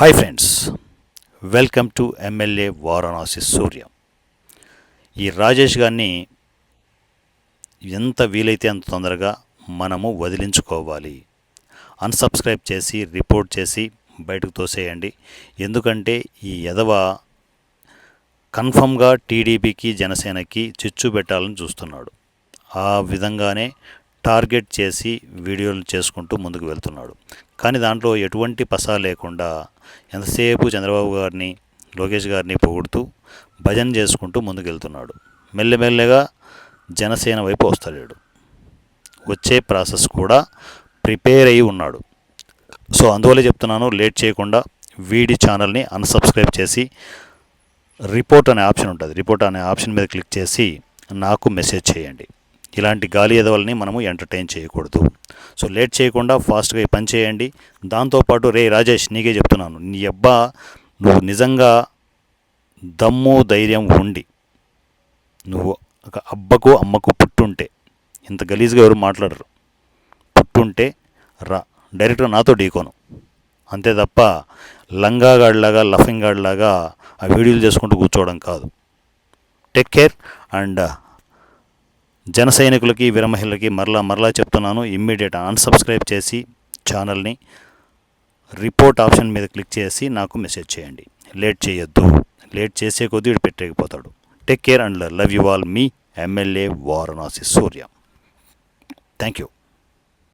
Hi friends welcome to MLA Varanasi Surya ఈ రాజేష్ గారిని ఎంత వీలైతే అంత తొందరగా మనము వదిలించుకోవాలి. అన్సబ్స్క్రైబ్ చేసి రిపోర్ట్ చేసి బయటకు తోసేయండి. ఎందుకంటే ఈ ఎదవ కన్ఫర్మ్గా టీడీపీకి జనసేనకి చిచ్చు పెట్టాలని చూస్తున్నాడు. ఆ విధంగానే టార్గెట్ చేసి వీడియోలు చేసుకుంటూ ముందుకు వెళ్తున్నాడు. కానీ దాంట్లో ఎటువంటి పసా లేకుండా ఎంతసేపు చంద్రబాబు గారిని లోకేష్ గారిని పొగుడుతూ భజన చేసుకుంటూ ముందుకు వెళ్తున్నాడు. మెల్లమెల్లగా జనసేన వైపు వస్తాడు వచ్చే ప్రాసెస్ కూడా ప్రిపేర్ అయి ఉన్నాడు. సో అందువల్ల చెప్తున్నాను లేట్ చేయకుండా వీడి ఛానల్ని అన్సబ్స్క్రైబ్ చేసి రిపోర్ట్ అనే ఆప్షన్ ఉంటుంది. రిపోర్ట్ అనే ఆప్షన్ మీద క్లిక్ చేసి నాకు మెసేజ్ చేయండి. ఇలాంటి గాలి ఎదవల్ని మనము ఎంటర్టైన్ చేయకూడదు. సో లేట్ చేయకుండా ఫాస్ట్గా పని చేయండి. దాంతోపాటు రే రాజేష్ నీకే చెప్తున్నాను. నీ అబ్బా నువ్వు నిజంగా దమ్ము ధైర్యం ఉండి నువ్వు ఒక అబ్బకు అమ్మకు పుట్టుంటే ఇంత గలీజ్గా ఎవరు మాట్లాడరు. పుట్టుంటే రా. డైరెక్ట్గా నాతో ఢీకోను. అంతే తప్ప లంగాగాడిలాగా లఫింగ్ గాడిలాగా ఆ వీడియోలు చేసుకుంటూ కూర్చోవడం కాదు. టేక్ కేర్ అండ్ జన సైనికులకి వీరమహిళలకి మరలా మరలా చెప్తున్నాను. ఇమ్మీడియట్ అన్సబ్స్క్రైబ్ చేసి ఛానల్ని రిపోర్ట్ ఆప్షన్ మీద క్లిక్ చేసి నాకు మెసేజ్ చేయండి. లేట్ చేయొద్దు. లేట్ చేసే కొద్దీ వీడు పెట్టలేకపోతాడు. Take care and love you all me MLA Varanasi Surya thank you